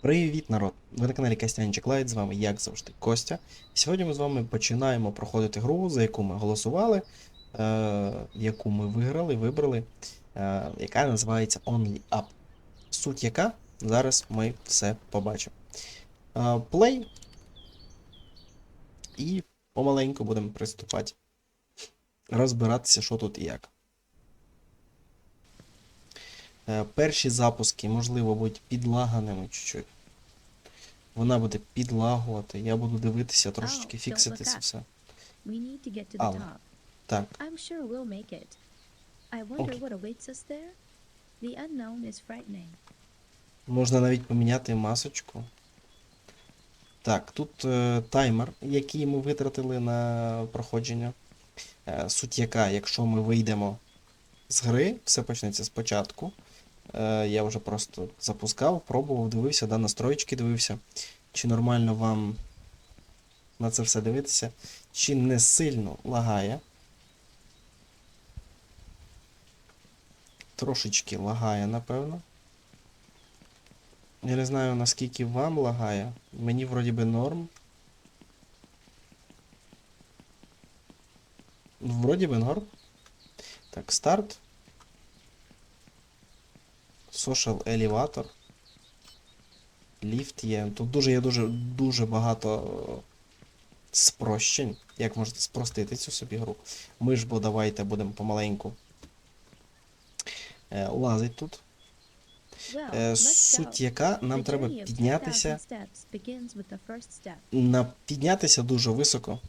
Привіт, народ! Ви на каналі Костянчик Лайт, з вами, як завжди, Костя. Сьогодні ми з вами починаємо проходити гру, за яку ми голосували, е- яку ми виграли, вибрали, е- яка називається Only Up. Суть яка, зараз ми все побачимо. Е- Play. І помаленьку будемо приступати. Розбиратися, що тут і як. Е, Перші запуски, можливо, будуть підлаганими чуть-чуть. Вона буде підлагувати, я буду дивитися, трошечки фіксити це все. Top. Так, frightening. можна навіть поміняти масочку. Так, тут е, таймер, який ми витратили на проходження. Е, суть яка, якщо ми вийдемо з гри, все почнеться спочатку. Е, я вже просто запускав, пробував, дивився, да, настройки дивився. Чи нормально вам на це все дивитися, чи не сильно лагає. Трошечки лагає, напевно. Я не знаю, наскільки вам лагає. Мені вроді би норм. Вроді би норм. Так, старт. Social Elevator. Ліфт є. Тут дуже є дуже, дуже багато е, спрощень. Як можете спростити цю собі гру. Ми ж бо давайте будемо помаленьку е, лазить тут. Е, Суть яка, нам треба піднятися. 10,000 steps begins with the first step. На піднятися дуже високо.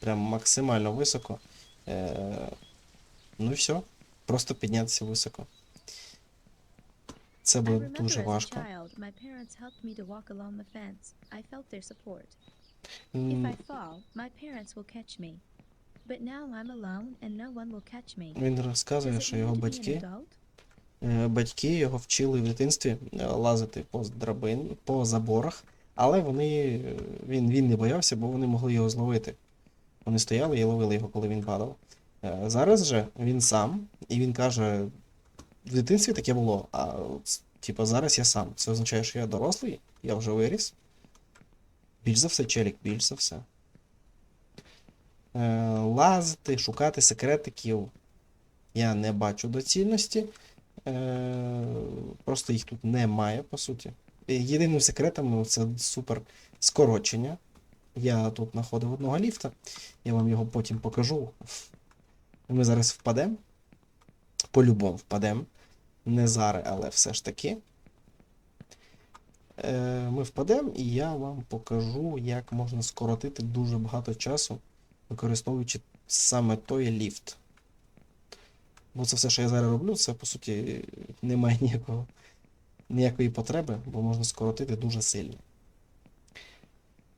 Прям максимально високо. Е, ну і все. Просто піднятися високо. Це буде дуже важко. Він розказує, що його батьки, е, батьки його вчили в дитинстві е, лазити по драбин, по заборах, але вони, е, він, він не боявся, бо вони могли його зловити. Вони стояли і ловили його, коли він падав. Зараз же він сам, і він каже: в дитинстві таке було, а от, типа зараз я сам. Це означає, що я дорослий, я вже виріс. Більш за все, челік, більш за все. Е, Лазити, шукати секретиків я не бачу доцільності. Е, Просто їх тут немає, по суті. Єдиним секретом ну, це супер скорочення. Я тут знаходив одного ліфта, я вам його потім покажу. Ми зараз впадемо. По-любому впадемо. Не зараз, але все ж таки. Е, Ми впадемо, і я вам покажу, як можна скоротити дуже багато часу, використовуючи саме той ліфт. Бо це все, що я зараз роблю, це по суті немає ніякого, ніякої потреби, бо можна скоротити дуже сильно.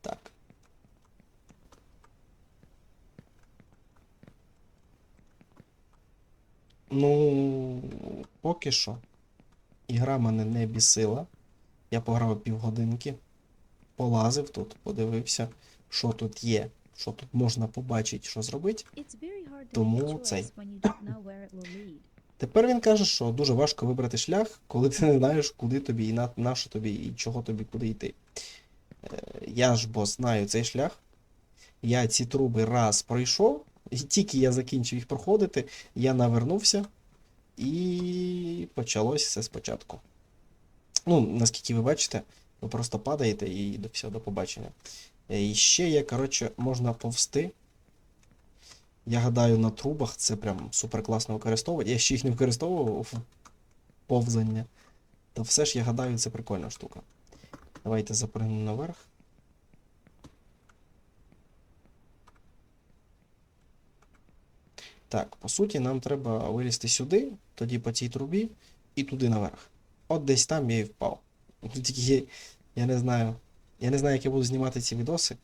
Так. Ну, поки що. Ігра мене не бісила. Я пограв півгодинки, полазив тут, подивився, що тут є, що тут можна побачити, що зробити. Тому цей. Тепер він каже, що дуже важко вибрати шлях, коли ти не знаєш, куди тобі і на, на що тобі, і чого тобі куди йти. Е, Я ж бо знаю цей шлях. Я ці труби раз пройшов, і тільки я закінчив їх проходити, я навернувся і почалось все спочатку. Ну, наскільки ви бачите, ви просто падаєте і до всього до побачення. Е, І ще є, коротше, можна повсти. Я гадаю, на трубах це прям супер класно використовувати. Я ще їх не використовував повзання. Та все ж я гадаю, це прикольна штука. Давайте запригнемо наверх. Так, по суті, нам треба вилізти сюди, тоді по цій трубі і туди наверх. От десь там я і впав. Тільки я, не знаю. Я не знаю, як я буду знімати ці відоси,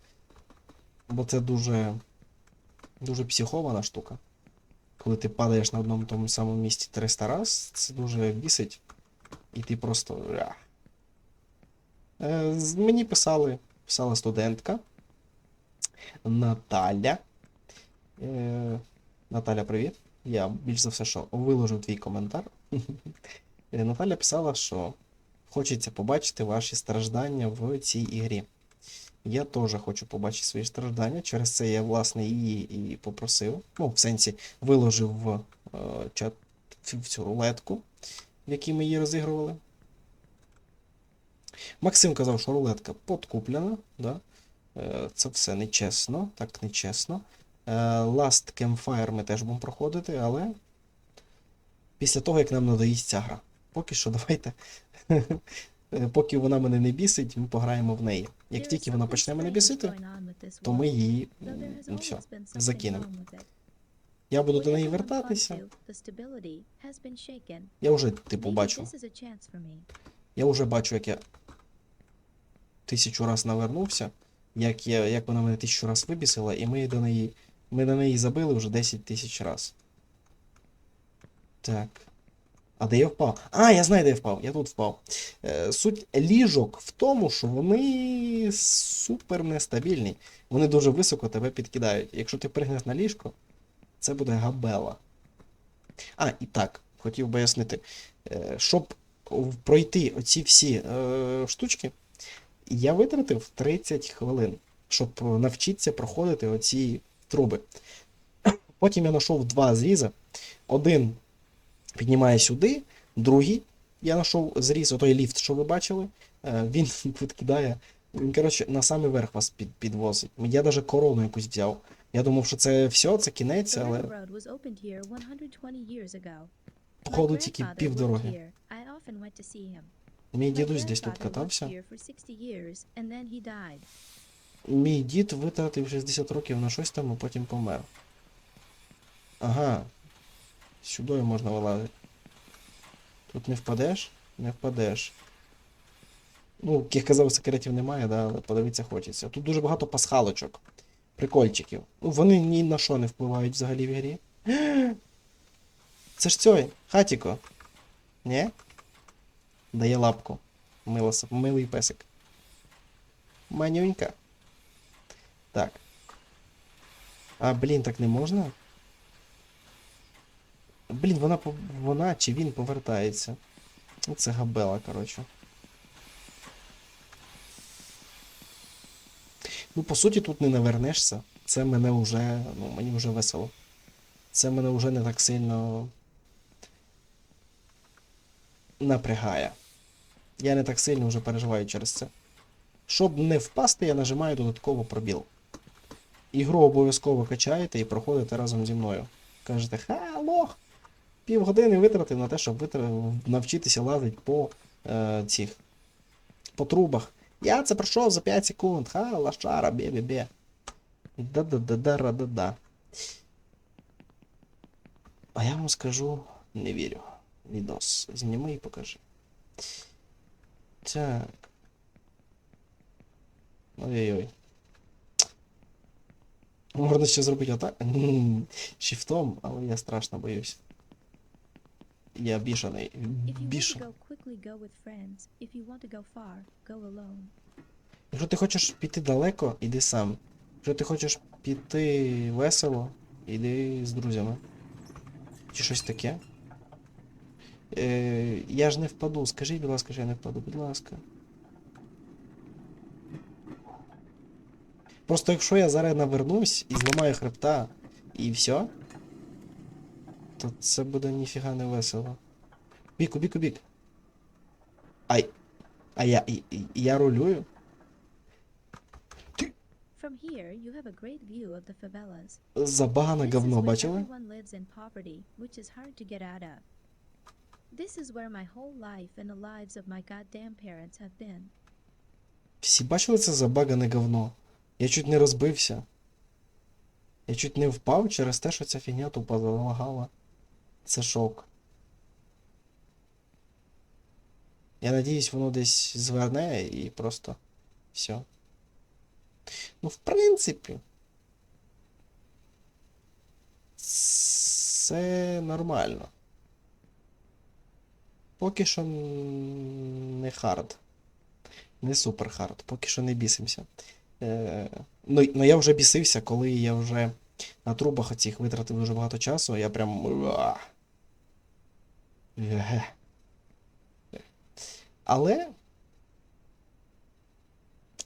бо це дуже дуже психована штука. Коли ти падаєш на одному тому самому місці 300 раз, це дуже бісить. І ти просто. Е, Мені писали, писала студентка Наталя. Е, Наталя, привіт. Я більш за все, що виложив твій коментар. Е, Наталя писала, що хочеться побачити ваші страждання в цій ігрі. Я теж хочу побачити свої страждання. Через це я, власне, її і попросив. Ну, в сенсі, виложив в е, чат в цю рулетку, в якій ми її розігрували. Максим казав, що рулетка подкуплена. Да? Е, Це все нечесно, так нечесно. Е, Last Campfire ми теж будемо проходити, але після того, як нам надоїсть ця гра. Поки що, давайте. е, Поки вона мене не бісить, ми пограємо в неї. Як тільки вона почне мене бісити, то ми її все, закинемо. Я буду до неї вертатися. Я вже, типу, бачу. Я вже бачу, як я тисячу раз навернувся, як, я, як вона мене тисячу раз вибісила, і ми до неї. Ми на неї забили вже 10 тисяч раз. Так. А де я впав? А, я знаю, де я впав. Я тут впав. Е, суть ліжок в тому, що вони супер нестабільні. Вони дуже високо тебе підкидають. Якщо ти пригнеш на ліжко, це буде габела. А, і так, хотів пояснити. Е, щоб пройти оці всі е, штучки, я витратив 30 хвилин, щоб навчитися проходити оці труби. Потім я знайшов два зріза. Один піднімає сюди, другий я знайшов зріз, отой ліфт, що ви бачили. Е, він підкидає. Він, коротше, на самий верх вас під, підвозить. Я навіть корону якусь взяв. Я думав, що це все, це кінець, але railroad was opened here 120 years ago. My походу тільки grandfather пів дороги. here. I often went to see him. Мій дідусь десь тут катався. Here for 60 years, and then he died. Мій дід витратив 60 років на щось там, а потім помер. Ага. Сюди можна вилазити. Тут не впадеш? Не впадеш. Ну, як я казав, секретів немає, да, але подивитися хочеться. Тут дуже багато пасхалочок. Прикольчиків. Ну, вони ні на що не впливають взагалі в грі. Це ж цей, хатіко. Ні? Дає лапку. Мило, милий песик. Манюнька. Так. А, блін, так не можна? Блін, вона вона чи він повертається. Це габела, коротше. Ну, по суті, тут не навернешся. Це мене вже. Ну, мені вже весело. Це мене вже не так сильно напрягає. Я не так сильно вже переживаю через це. Щоб не впасти, я нажимаю додатково пробіл. Ігру обов'язково качаєте і проходите разом зі мною. Кажете, ха, лох! Півгодини витратив на те, щоб витра- навчитися лазити по е, цих по трубах. Я це пройшов за 5 секунд. Ха, лошара, бе-бе-бе. Да-да-да-да-да-да. А я вам скажу, не вірю. Відос. Зніми і покажи. Так. Ой-ой-ой. Можна ще зробити отак. Шифтом, але я страшно боюсь. Я бішаний. Бішаний. Якщо ти хочеш піти далеко, іди сам. Якщо ти хочеш піти весело, іди з друзями. Чи щось таке. Е, я ж не впаду. Скажіть, будь ласка, що я не впаду, будь ласка. Просто якщо я зараз навернусь і зламаю хребта і все, то це буде ніфіга не весело. Бік, бік, бік. Ай. А я, і- я рулюю? From here, you have a great view of the favelas. Забагане говно, бачили? This is where my whole life and the lives of my goddamn parents have been. Всі бачили це забагане говно? Я чуть не розбився. Я чуть не впав через те, що ця фігня тупо залагала. Це шок. Я надіюсь, воно десь зверне і просто все. Ну, в принципі. Це нормально. Поки що не хард. Не супер хард, поки що не бісимося. Е, ну, ну я вже бісився, коли я вже на трубах оцих витратив дуже багато часу, я прям. Але.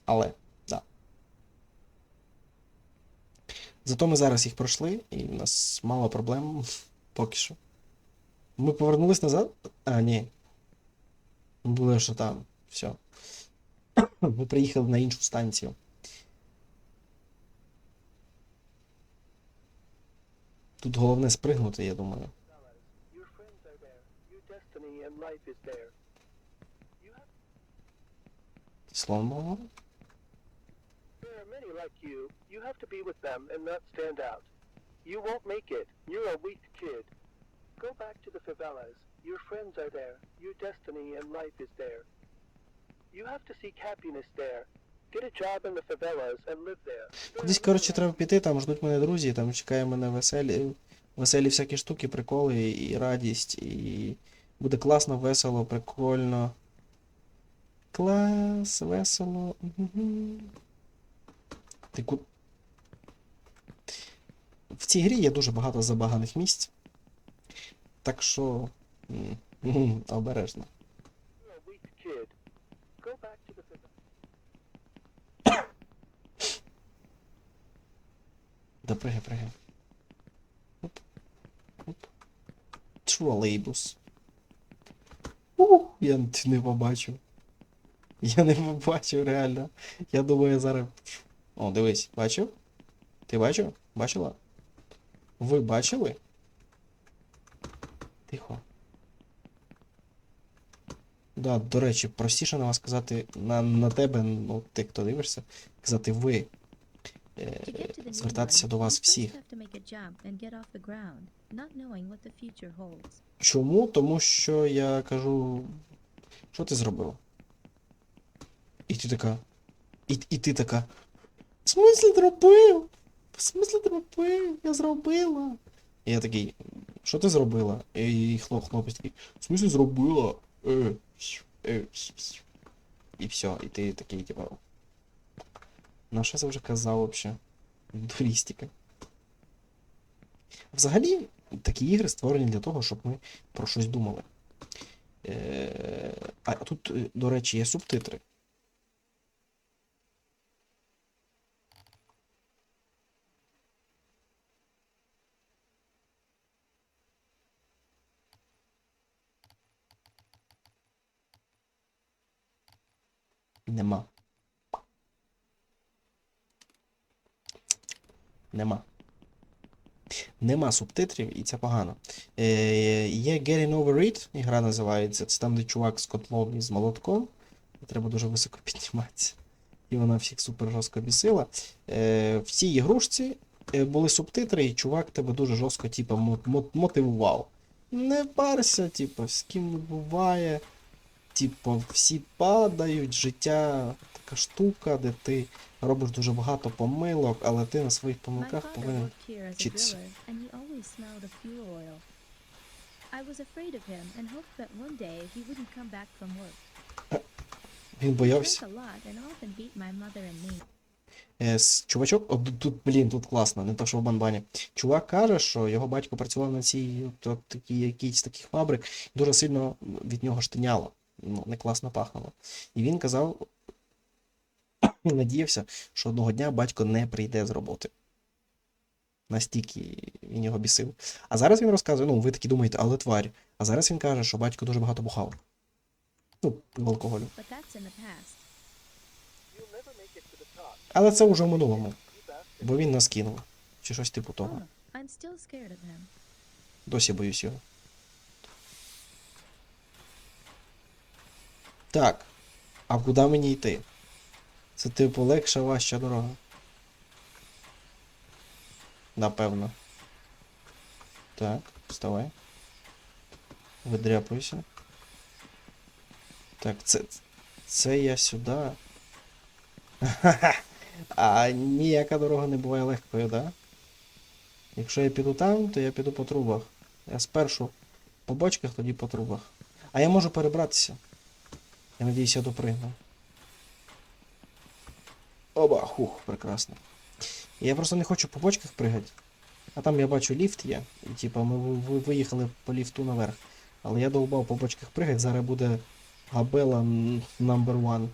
Але, да. Зато ми зараз їх пройшли, і в нас мало проблем поки що. Ми повернулись назад? А, ні. Ми були що там. Все. Ми приїхали на іншу станцію. Тут головне спригнути, я думаю. Your friends are there. Your destiny and life is there. You have Слово мова? there are many like you. You have to be with them and not stand out. You won't make it. You're a weak kid. Go back to the favelas. Your friends are there. Your destiny and life is there. You have to seek happiness there. Кудись, коротше, треба піти, там ждуть мене друзі, там чекає мене веселі, веселі всякі штуки, приколи і радість, і буде класно, весело, прикольно. Клас, весело. Ти ку... В цій грі є дуже багато забаганих місць. Так що. Обережно. You're a weak kid. Go back to the favelas. Да пригай, пригай. Оп. Оп. Тролейбус. Ух, я не побачив. Я не побачив реально. Я думаю, я зараз. О, дивись, бачив? Ти бачив? Бачила? Ви бачили? Тихо. Да, до речі, простіше на вас сказати на, на тебе, ну, ти хто дивишся, казати ви. Звертатися до вас всіх. Чому? Тому що я кажу, що ти зробив? І ти така. І, і ти така. В смислі зробив? В смислі зробив? Я зробила. І я такий, що ти зробила? І хлоп, хлопець такий, в смислі зробила? Е, е, щ, щ». І все, і ти такий, типа. На що це вже казав вообще? Дурістика. Взагалі, такі ігри створені для того, щоб ми про щось думали. Е, а тут, е, до речі, є субтитри. Нема. Нема. Нема субтитрів, і це погано. Е, є Getting Over It, ігра називається. Це там, де чувак з котлом і з молотком. Треба дуже високо підніматися. І вона всіх супер жорстко бісила. Е, в цій ігрушці е, були субтитри, і чувак тебе дуже жорстко типу, мо- мо- мотивував. Не парся, типу, з ким не буває. Типу, всі падають, життя така штука, де ти робиш дуже багато помилок, але ти на своїх помилках повинен work. Він боявся. Е, чувачок, от тут, блін, тут класно, не то що в банбані. Чувак каже, що його батько працював на цій от, от, такій, таких фабрик, дуже сильно від нього штиняло. Ну, не класно пахнуло. І він казав, і надіявся, що одного дня батько не прийде з роботи. Настільки він його бісив. А зараз він розказує, ну, ви такі думаєте, але тварь. А зараз він каже, що батько дуже багато бухав. Ну, пив алкоголю. Але це вже в минулому, бо він нас кинув. Чи щось типу того. Досі боюсь його. Так. А куди мені йти? Це типу легша важча дорога. Напевно. Так, вставай. Видряпуйся. Так, це. Це я сюди. А ніяка дорога не буває легкою, да? Якщо я піду там, то я піду по трубах. Я спершу по бочках, тоді по трубах. А я можу перебратися. Я надіюсь, я допригну. Оба, хух, прекрасно. Я просто не хочу по бочках пригати. А там я бачу ліфт є. І типа ми ви- ви- виїхали по ліфту наверх. Але я довбав по бочках пригати, зараз буде Габела number one.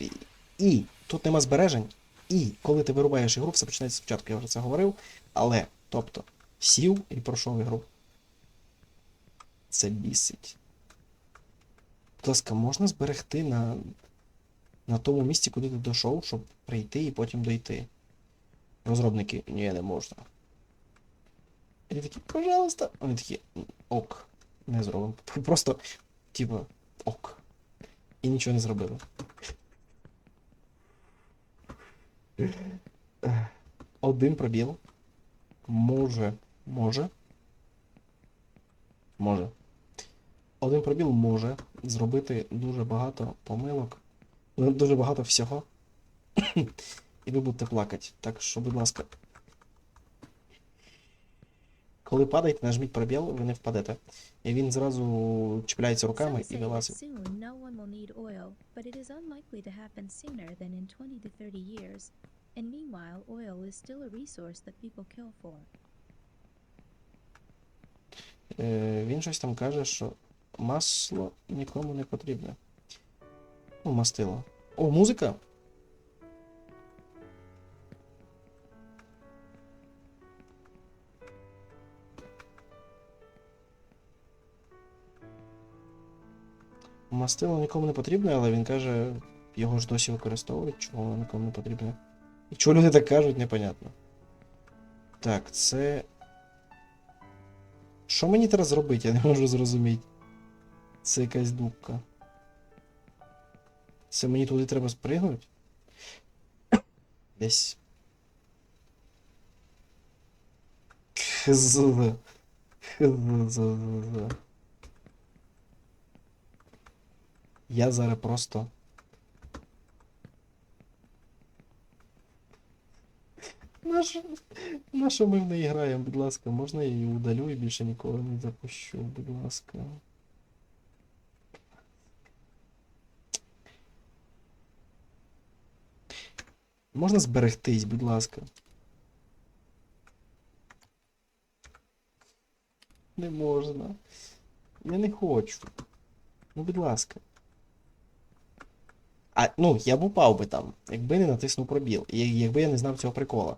І, і тут нема збережень. І коли ти вирубаєш ігру, все починається спочатку, я вже це говорив. Але, тобто, сів і пройшов ігру. Це бісить. Будь ласка, можна зберегти на, на тому місці, куди ти дійшов, щоб прийти і потім дойти. Розробники, ні, не можна. І такі, пожалуйста. Вони такі, ок, не зробимо. Просто, типа, ок. І нічого не зробили. Один пробіл. Може. Може. Може. Один пробіл може зробити дуже багато помилок. Ну, Дуже багато всього. І ви будете плакати. Так що, будь ласка. Коли падаєте, нажміть пробіл, ви не впадете. І він зразу чіпляється руками і вилазить. soon no one will need oil, but it is unlikely to happen sooner than in 20 to 30 years. And meanwhile, oil is still a resource that people kill for. Е, він щось там каже, що масло нікому не потрібне. Ну, мастило. О, музика! Мастило нікому не потрібне, але він каже, його ж досі використовують, чого воно нікому не потрібне. І чого люди так кажуть, непонятно. Так, це. Що мені зараз робити? Я не можу зрозуміти. Це якась дубка. Це мені туди треба спригнути? Десь. Хз. Хз. Я зараз просто. Нащо, нащо ми в неї граємо, будь ласка, можна я її удалю і більше ніколи не запущу, будь ласка. Можна зберегтись, будь ласка. Не можна. Я не хочу. Ну, будь ласка. А, ну, я б упав би там, якби не натиснув пробіл. І якби я не знав цього прикола.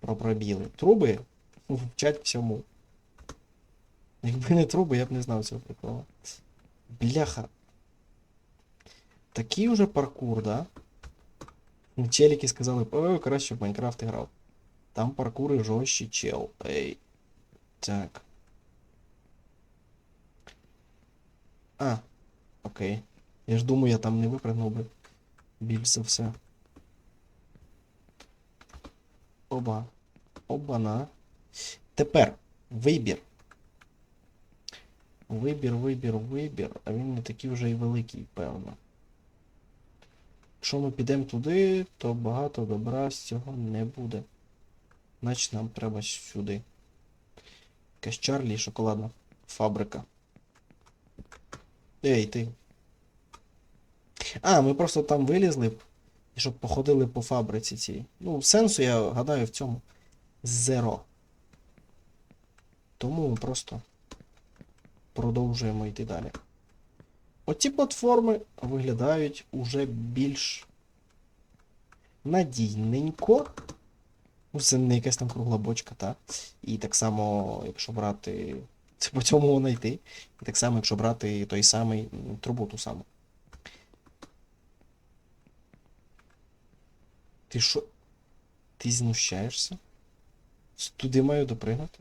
Про пробіли. Труби вчать всьому. Якби не труби, я б не знав цього прикола. Бляха. Такий уже паркур, да? Челіки сказали, ой, краще в Майнкрафт грав. Там паркури жорстче, чел. Ей. Так. А, окей. Я ж думаю, я там не випрыгнув би. За все. Оба. Оба-на. Тепер вибір. Вибір, вибір, вибір. А він не такий вже й великий, певно. Якщо ми підемо туди, то багато добра з цього не буде. Значить нам треба сюди. Якась Чарлі шоколадна фабрика. Ей, ти. А, ми просто там вилізли і щоб походили по фабриці цій. Ну, сенсу, я гадаю, в цьому зеро. Тому ми просто продовжуємо йти далі. Оці платформи виглядають уже більш надійненько. Ну, це не якась там кругла бочка, та? І так само, якщо брати. Це по цьому вона йти. І так само, якщо брати той самий трубу ту саму. Ти що? Ти знущаєшся? Туди маю допригнути?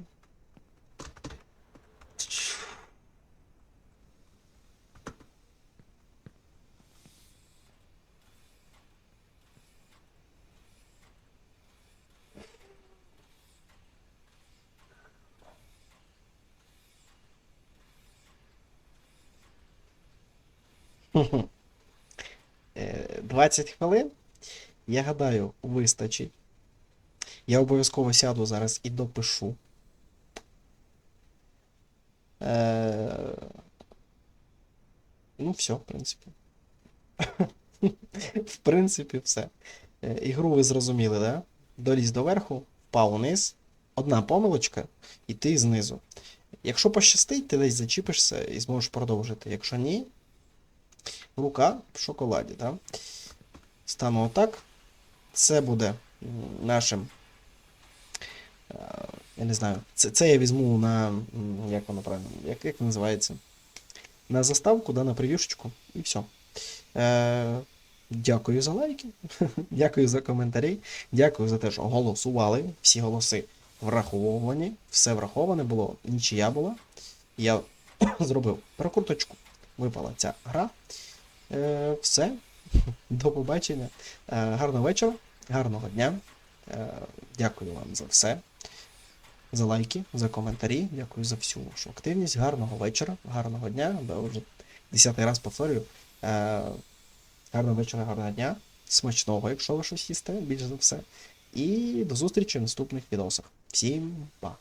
20 хвилин. Я гадаю, вистачить. Я обов'язково сяду зараз і допишу. Е... Ну, все, в принципі. В принципі, все. Е, Ігру ви зрозуміли, да? Доліз доверху, впав униз. Одна помилочка, і ти знизу. Якщо пощастить, ти десь зачіпишся і зможеш продовжити. Якщо ні, рука в шоколаді. Да? Стану отак. Це буде нашим. е, Я не знаю. Це, це я візьму на. Як воно правильно? Як, як називається? На заставку, да, на прев'юшечку, і все. Е, дякую за лайки. дякую за коментарі. Дякую за те, що голосували. Всі голоси враховані. Все враховане було. Нічия була. Я зробив прокруточку. Випала ця гра. Е, все. До побачення. Е, гарного вечора, гарного дня. Е, дякую вам за все. За лайки, за коментарі. Дякую за всю вашу активність. Гарного вечора, гарного дня. Да, вже десятий раз повторюю. Е, гарного вечора, гарного дня. Смачного, якщо ви щось їсте, більш за все. І до зустрічі в наступних відосах. Всім па!